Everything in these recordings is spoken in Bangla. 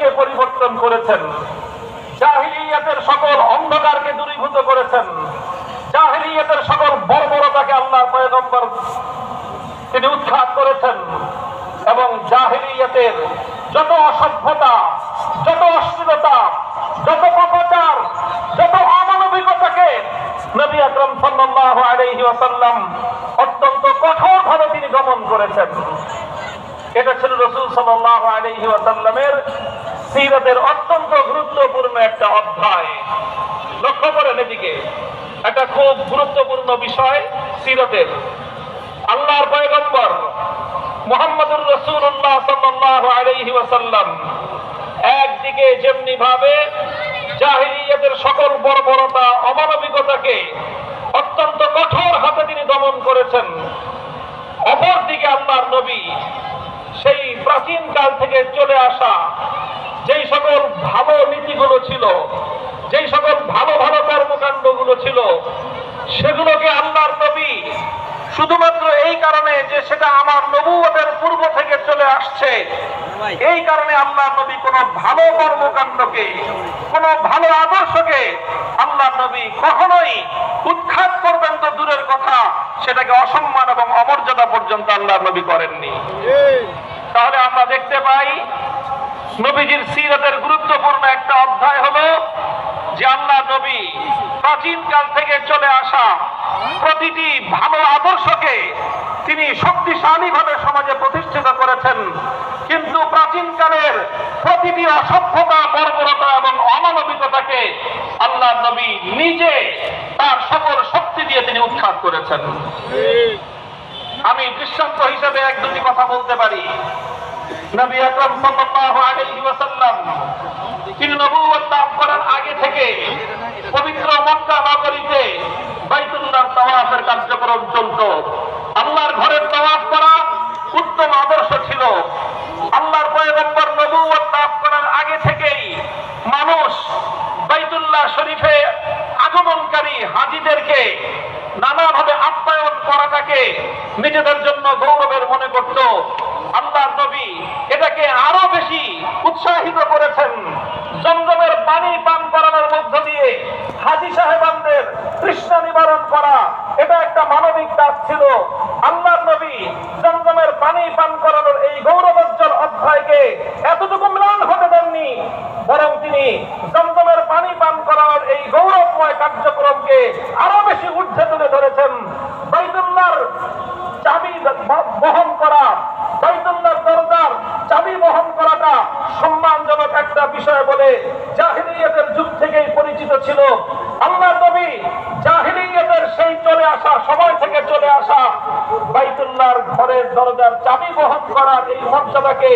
দিনকে পরিবর্তন করেছেন? জাহিলিয়াতের সকল অন্ধকারকে দূরীভূত করেছেন। জাহিলিয়াতের সকল বর্বরতাকে আল্লাহ পয়গম্বর তিনি উৎখাত করেছেন এবং জাহিলিয়াতের যত অসভ্যতা, যত অশ্লীলতা, যত পাপাচার যত অমানবিকতাকে নবী আকরম সাল্লাল্লাহু আলাইহি ওয়াসাল্লাম অত্যন্ত কঠোরভাবে তিনি দমন করেছেন। এটা ছিল রসুল সাল্লাল্লাহু আলাইহি ওয়াসাল্লামের সিরাতের অত্যন্ত গুরুত্বপূর্ণ একটা অধ্যায়। লক্ষ্য করেন এদিকে। একটা খুব গুরুত্বপূর্ণ বিষয় সিরতের। আল্লাহর পয়গম্বর মোহাম্মদুর রসুল্লাহ সাল্লাল্লাহু আলাইহি ওয়াসাল্লাম একদিকে যেমনি ভাবে জাহিলিয়াতের সকল বর্বরতা, অমানবিকতাকে অত্যন্ত কঠোর হাতে তিনি দমন করেছেন। অপরদিকে আল্লাহর নবী সেই প্রাচীন কাল থেকে চলে আসা যেই সকল ভালো নীতিগুলো ছিল যেই সকল ভালো ভালো কর্মকাণ্ডগুলো ছিল সেগুলোকে আল্লাহর নবী শুধুমাত্র এই কারণে যে সেটা আমার নবুয়তের পূর্ব থেকে চলে আসছে এই কারণে আল্লাহ নবী কোন ভালো কর্মকাণ্ডকে কোন ভালো আদর্শকে আল্লাহ নবী কখনোই উৎখাত করবেন তো দূরের কথা সেটাকে অসম্মান এবং অমর্যাদা পর্যন্ত আল্লাহ নবী করেননি। তাহলে আমরা দেখতে পাই নবীজির সিরতের গুরুত্বপূর্ণ একটা অধ্যায় হলো যে আল্লাহ নবী প্রাচীন কাল থেকে চলে আসা প্রতিটি ভালো আদর্শকে তিনি শক্তিশালী ভাবে সমাজে প্রতিষ্ঠিত করেছেন। কিন্তু প্রাচীন কালের প্রতিটি অসভ্যতা, বর্বরতা এবং অমানবিকতাকে আল্লাহ নবী নিজে তার সকল শক্তি দিয়ে তিনি উৎখাত করেছেন। আমি দৃষ্টান্ত হিসেবে এক দুটি কথা বলতে পারি। নবী আকরাম সাল্লাল্লাহু আলাইহি ওয়াসাল্লাম তিনি নবুয়ত লাভ করার আগে থেকে পবিত্র মক্কা নগরীতে বাইতুল্লাহর তাওয়াফের কার্যক্রম চলত। আল্লাহর ঘরের তাওয়াফ করা উত্তম আদর্শ ছিল। আল্লাহর পয়গম্বর নবুয়ত লাভ করার আগে থেকেই মানুষ বাইতুল্লাহ শরীফে আগমনকারী হাজিদেরকে নানাভাবে আপ্যায়ন করাটাকে নিজেদের জন্য গৌরবের মনে করত। আল্লাহর নবী এটাকে আরও বেশি উৎসাহিত করেছেন। জমজমের পানি পান করানোর মধ্য দিয়ে হাজি সাহেবানদের তৃষ্ণা নিবারণ করা, এটা একটা মানবিক কাজ ছিল। আল্লাহর নবী জমজমের পানি পান করানোর এই গৌরবোজ্জ্বল অধ্যায়কে এতটুকু ম্লান হতে দেননি, বরং তিনি জমজমের পানি পান করানোর এই গৌরবময় কার্যক্রমকে আরও বেশি ঊর্ধ্বে তুলে ধরেছেন বাইতুল্লাহর চাবি বহন করা বাইতুল্লাহর দরজার চাবি বহন করাটা সম্মানজনক একটা বিষয় বলে জাহিলিয়াতের যুগ থেকেই পরিচিত ছিল। আল্লাহ নবী জাহিলিয়াতের সেই চলে আসা, সময় থেকে চলে আসা বাইতুল্লাহর ঘরের দরজার চাবি বহন করার এই মর্যাদাকে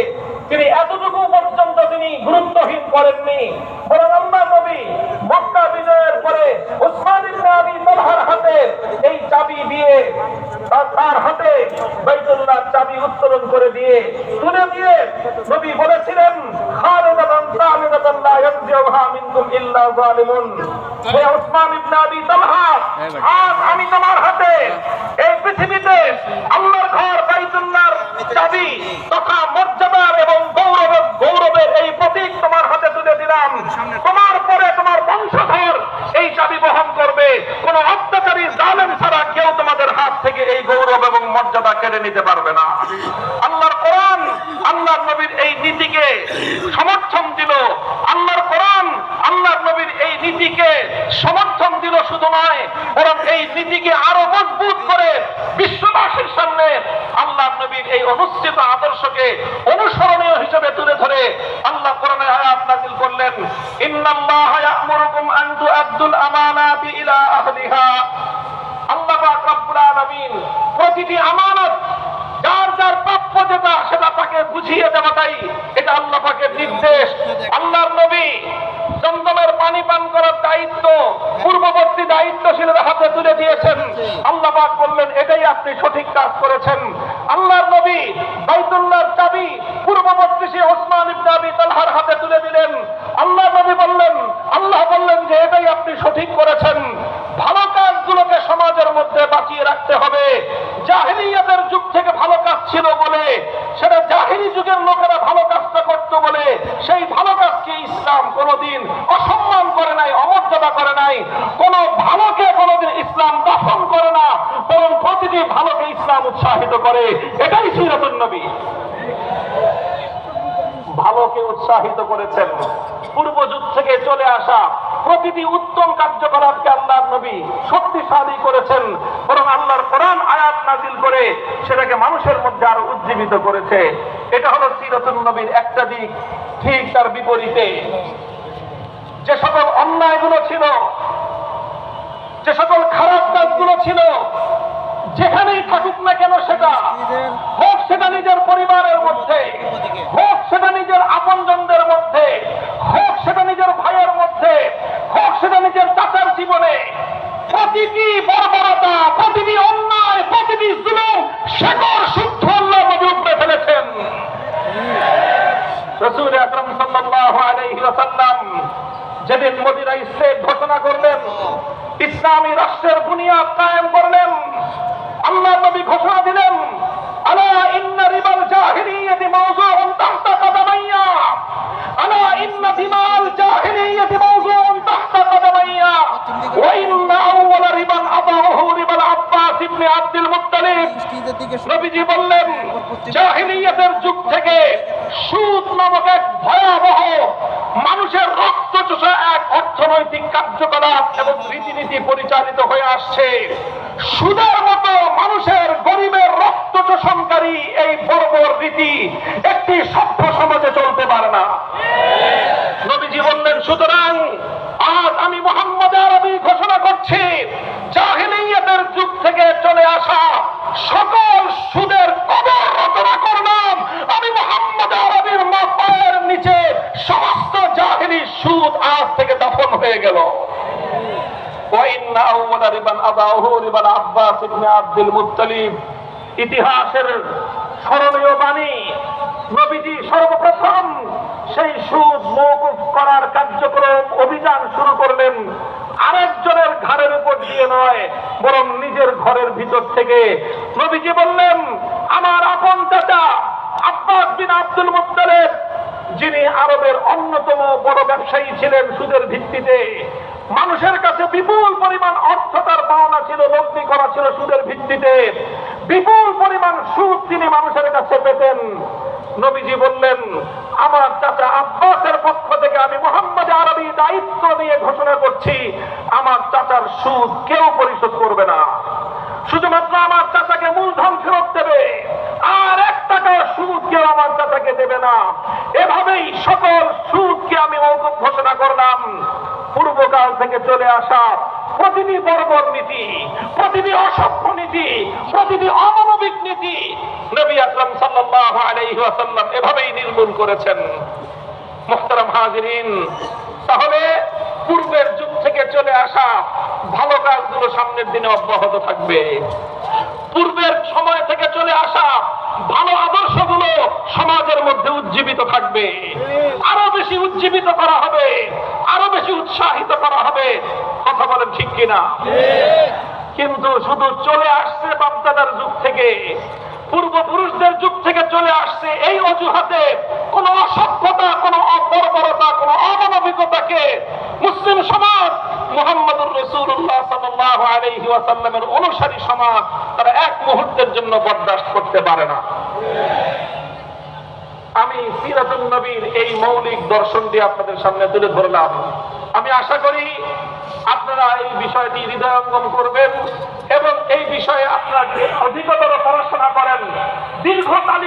তিনি এতটুকু পর্যন্ত তিনি গুরুত্বহীন করেননি। বরং আল্লাহ নবী মক্কা বিজয়ের পরে উসমান ইবনে আবি হাতে এই চাবি দিয়ে তার- হাতে বাইতুল্লাহ চাবি উত্তোলন করে দিয়ে তুলে দিয়ে নবী বলেছিলেন খালিদাতান তালিদাতান লা ইয়ানজিউহা মিনকুম ইল্লা জালিমুন হে উসমান ইবনে আবি তালহা আজ আমি তোমার হাতে এই পৃথিবীতে আল্লাহর ঘর বাইতুল্লাহর চাবি তথা মর্যাদার এবং গৌরব গৌরবের এই প্রতীক তোমার হাতে তুলে দিলাম তোমার পরে তোমার বংশধর এই চাবি বহন করবে কোন অত্যাচারী জালেম ছাড়া কেউ তোমাদের হাত থেকে এই গৌরব এবং মর্যাদা কেড়ে নিতে পারবে না আল্লাহর কোরআন আল্লাহর নবীর এই নীতিকে সমর্থন দিল আল্লাহর কোরআন আল্লাহর নবীর এই নীতিকে দিল শুধু নয়, বরং এই নীতিকে আরও মজবুত করে বিশ্ববাসীর সামনে আল্লাহ নবীর এই অনুষ্ঠিত আদর্শকে অনুসরণীয় হিসেবে তুলে ধরে আল্লাহ কোরআনে আয়াত নাযিল করলেন, ইন্নাল্লাহ ইয়া'মুরুকুম আন তু'আদ্দুল আমানাতি ইলা আহলিহা। আল্লাহ পাক রব্বুল আলামিন প্রতিটি আমানত, যার যার প্রাপ্য যেটা, সেটা তাকে বুঝিয়ে দেওয়াটাই এটা আল্লাহ পাকের নির্দেশ। আল্লাহর নবী পানি পান করার দায়িত্ব, পূর্ববর্তী দায়িত্বশীলের হাতে তুলে দিয়েছেন। আল্লাহ পাক বললেন, এটাই আপনি সঠিক কাজ করেছেন। আল্লাহর নবী বাইতুল্লাহর চাবি, পূর্ববর্তী সে ওসমান ইবনে আবি তালহার হাতে তুলে দিলেন। আল্লাহ নবী বললেন, আল্লাহ বললেন যে, এটাই আপনি সঠিক করেছেন। ভালো কাজগুলোকে সমাজের মধ্যে বাঁচিয়ে রাখতে হবে। জাহিলিয়াতের যুগ থেকে ভালো কাজ ছিল বলে, সেটা জাহিলি যুগের লোকেরা ভালো কাজটা করতো বলে, সেই ইসলাম কোনোদিন অসম্মান করে নাই, অমর্যাদা করে নাই। কোন ভালোকে কোনোদিন ইসলাম দফন করে না, বরং প্রতিটি ভালোকে ইসলাম উৎসাহিত করে। এটাই সিরাতুল নবী। ভালোকে উৎসাহিত করেছেন। পূর্ব যুগ থেকে চলে আসা প্রতিটি উত্তম কার্যকলাপকে আল্লাহর নবী শক্তিশালী করেছেন বরং আল্লাহর কোরআন আয়াত নাজিল করে সেটাকে মানুষের মধ্যে আরও উজ্জীবিত করেছে। এটা হলো সিরাতুল নবীর একটা দিক ঠিক তার বিপরীতে। যে সকল অন্যায়গুলো ছিল যে সকল খারাপ কাজগুলো ছিল যেখানেই থাকুক না কেন সেটা হোক সেটা নিজের পরিবারের মধ্যে হোক সেটা নিজের আপনজনদের মধ্যে হোক সেটা নিজের ভাইয়ের মধ্যে হোক সেটা নিজের চাচার জীবনে প্রতিটি বর্বরতা, প্রতিটি অন্যায়, প্রতিটি জুলুম শেখর শুদ্ধ আল্লাহ নবী উপরে ফেলেছেন। রসুল আকরম সাল্লাল্লাহু আলাইহি ওয়াসাল্লাম যেদিন মদিনা স্টেট ঘোষণা করলেন, ইসলামী রাষ্ট্রের বুনিয়াদ কায়েম করলেন, আল্লাহ নবী ঘোষণা দিলেন, আলা ইন্না রিবাল জাহিলিয়াতি মাওযুউন তাহতা আলা ইন্না দিমাল জাহিলিয়াতি মাওযুউন তাহতা কদামাইয়া ওয়া ইন্না আউওয়ালা রিবান আদাহু রিবাল আব্বাস ইবনে আব্দুল মুত্তালিব। নবীজি বললেন, জাহিলিয়াতের যুগ থেকে সুদ নামক এক ভয়াবহ মানুষের রক্ত চোষা এক অর্থনৈতিক কার্যকলাপ এবং রীতিনীতি পরিচালিত হয়ে আসছে। সুদের মতো মানুষের গরিবের রক্ত চোষণকারী এই বর্বর রীতি একটি সভ্য সমাজে চলতে পারে না। নবীজি বললেন, সুতরাং আজ আমি মোহাম্মদ আরবি ঘোষণা করছি। চলে আসা সকল সুদের কবর রচনা করলাম। আমি মোহাম্মদ আরবির মাথার নিচে সমস্ত জাহিনী সুদ আজ থেকে দফন হয়ে গেল। ইতিহাসের স্মরণীয় বাণী, নবীজি সর্বপ্রথম সেই সুদ মৌকুফ করার কার্যক্রম, অভিযান শুরু করলেন। আরেকজন ঘরের উপর দিয়ে নয়, বরং নিজের ঘরের ভিতর থেকে। নবীজি বললেন, আমার আপন চাচা, আব্বাস বিন আব্দুল মুত্তালিব, যিনি আরবের অন্যতম বড় ব্যবসায়ী ছিলেন সুদের ভিত্তিতে, মানুষের কাছে বিপুল পরিমাণ অর্থ তার পাওনা ছিল লগ্নি করা ছিল সুদের ভিত্তিতে। বিপুল পরিমাণ সুদ তিনি মানুষের কাছে পেতেন। নবীজি বললেন, আমার চাচা আব্বাসের পক্ষ দায়িত্ব নিয়ে ঘোষণা করছি, আমার চাচার সুদ কেউ পরিশোধ করবে না। শুধুমাত্র আমার চাচাকে মূলধন ফেরত দেবে, আর এক টাকার সুদ কেউ আমার চাচাকে দেবে না। এভাবেই সকল সুদকে আমি মৌকুব ঘোষণা করলাম। পূর্বকাল থেকে চলে আসা প্রতিটি বর্বর নীতি, প্রতিটি অসভ্য নীতি, প্রতিটি অমানবিক নীতি নবী আকরাম সাল্লাল্লাহু আলাইহি ওয়াসাল্লাম এভাবেই নির্মূল করেছেন। মুহতারাম হাজিরিন তাহলে পূর্বের যুগ থেকে চলে আসা ভালো কাজগুলো সামনের দিনে অব্যাহত থাকবে। পূর্বের সময় থেকে চলে আসা ভালো আদর্শগুলো সমাজের মধ্যে উজ্জীবিত থাকবে। আরও বেশি উজ্জীবিত করা হবে আরও বেশি উৎসাহিত করা হবে। কথা বলেন ঠিক কিনা? কিন্তু শুধু চলে আসছে বাপদাদার যুগ থেকে পূর্বপুরুষদের যুগ থেকে চলে আসছে এই অজুহাতে কোন অসভ্যতা, কোন অপরবরতা কোন অমানবিকতাকে মুসলিম সমাজ রসুল্লাহ সাল্লাহ আলহি অনুসারী সমাজ, তারা এক মুহূর্তের জন্য বরদাস্ত করতে পারে না। আমি সিরাতুল নবীর এই মৌলিক দর্শনটি আপনাদের সামনে তুলে ধরলাম। আমি আশা করি আপনারা এই বিষয়টি হৃদয়ঙ্গম করবেন এবং এই বিষয়ে আপনার অধিকতর পড়াশোনা করেন। দীর্ঘ তালিকা